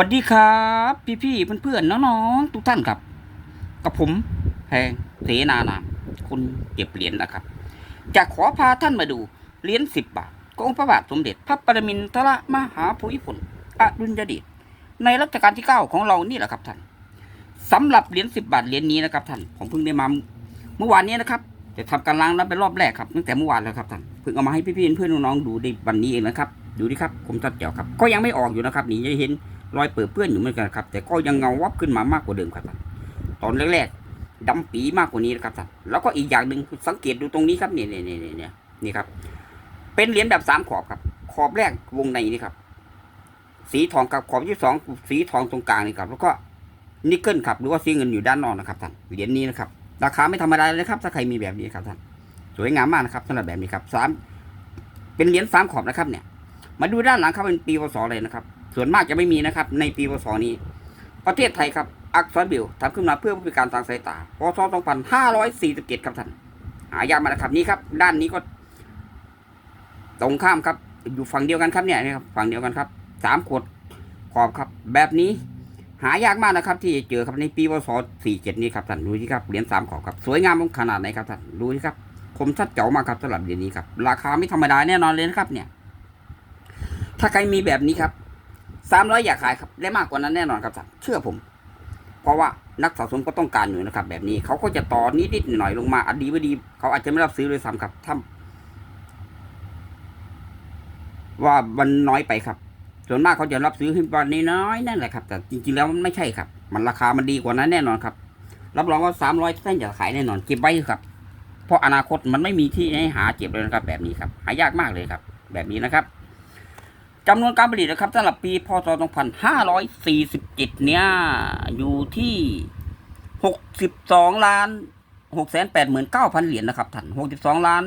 วัสดีครับพี่พี่ๆเพื่อนๆน้องๆทุกท่านครับ กับผมแพงเสนานามคุณเก็บเหรียญนะครับ จะขอพาท่านมาดูเหรียญสิบบาทของพระบาทสมเด็จพระปรมินทรมหาภูมิพลอดุลยเดชในรัชกาลที่เก้าของเรานี่แหละครับท่านสำหรับเหรียญสิบบาทเหรียญนี้นะครับท่านผมเพิ่งได้มาเมื่อวานนี้นะครับจะทำการล้างนั้นเป็นรอบแรกครับตั้งแต่เมื่อวานแล้วครับท่านเพิ่งเอามาให้พี่ๆเพื่อนๆน้องๆดูในวันนี้เองนะครับ ดูดิครับผมตัดเจ๋วครับ ก็ยังไม่ออกอยู่นะครับนี่จะเห็น รอยเปื้อนเปื้อนอยู่เหมือนกันครับ แต่ก็ยังเงาวับขึ้นมามากกว่าเดิมครับท่านตอนแรกๆดำปีมากกว่านี้นะครับท่านแล้วก็อีกอย่างหนึ่งสังเกตดูตรงนี้ครับเนี่นี่นี่นี่นี่ยนี่ครับ เป็นเหรียญแบบสามขอบครับ ขอบแรกวงในนี่ครับ สีทองกับขอบที่สองสีทองตรงกลางนี่ครับ แล้วก็นิกเกิลครับหรือว่าสีเงินอยู่ด้านนอกนะครับท่านเหรียญนี้นะครับ ราคาไม่ธรรมดาเลยนะครับ ถ้าใครมีแบบนี้ครับท่านสวยงามมากนะครับสำหรับแบบนี้ครับสามเป็นเหรียญสามขอบนะครับเนี่ย มาดูด้านหลังครับเป็นปีพศเลยนะครับ ส่วนมากจะไม่มีนะครับ ในปีพศนี้ ประเทศไทยครับอักษรบิลทำขึ้นมาเพื่อผู้พิการทางสายตาพศ2547ครับท่านหายากมานะครับนี่ครับ ด้านนี้ก็ ตรงข้ามครับ อยู่ฝั่งเดียวกันครับเนี่ยนะครับฝั่งเดียวกันครับสามขวดขอบครับ แบบนี้หายากมากนะครับ ที่จะเจอครับในปีพศ47นี้ครับท่านดูที่ครับเหรียญสามขอบครับสวยงามขนาดไหนครับท่านดูที่ครับ คมชัดเจ๋วมากครับสำหรับเหรียญนี้ครับ ราคาไม่ธรรมดาแน่นอนเลยนะครับเนี่ย ถ้าใครมีแบบนี้ครับ สามร้อยอยากขายครับได้มากกว่านั้นแน่นอนครับเชื่อผม เพราะว่านักสะสมก็ต้องการอยู่นะครับ แบบนี้เขาก็จะต่อนิดๆหน่อยๆลงมาอดีไม่ดี เขาอาจจะไม่รับซื้อเลยซ้ำครับถ้าว่ามันน้อยไปครับ ส่วนมากเขาจะรับซื้อให้วันน้อยๆนั่นแหละครับ แต่จริงๆแล้วมันไม่ใช่ครับ มันราคามันดีกว่านั้นแน่นอนครับ รับรองว่าสามร้อยท่านจะขายแน่นอนเก็บไว้ครับ เพราะอนาคตมันไม่มีที่ให้หาเก็บเลยนะครับ แบบนี้ครับ หายากมากเลยครับ แบบนี้นะครับ จำนวนการผลิตนะครับสำหรับปีพศ 2547 เนี่ย อยู่ที่ 62 ล้าน 689,000 เหรียญนะครับท่าน 62 ล้าน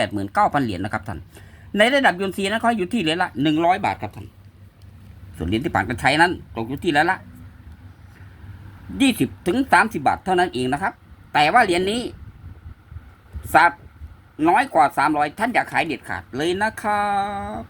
689,000 เหรียญนะครับท่าน ในระดับยูนซีนะเขาอยู่ที่เหรียญละ 100 บาทครับท่าน ส่วนเหรียญที่ผ่านการใช้นั้นตกอยู่ที่เหรียญละ 20ถึง30 บาทเท่านั้นเองนะครับ แต่ว่าเหรียญนี้สับน้อยกว่า 300 ท่านอย่าขายเด็ดขาดเลยนะครับ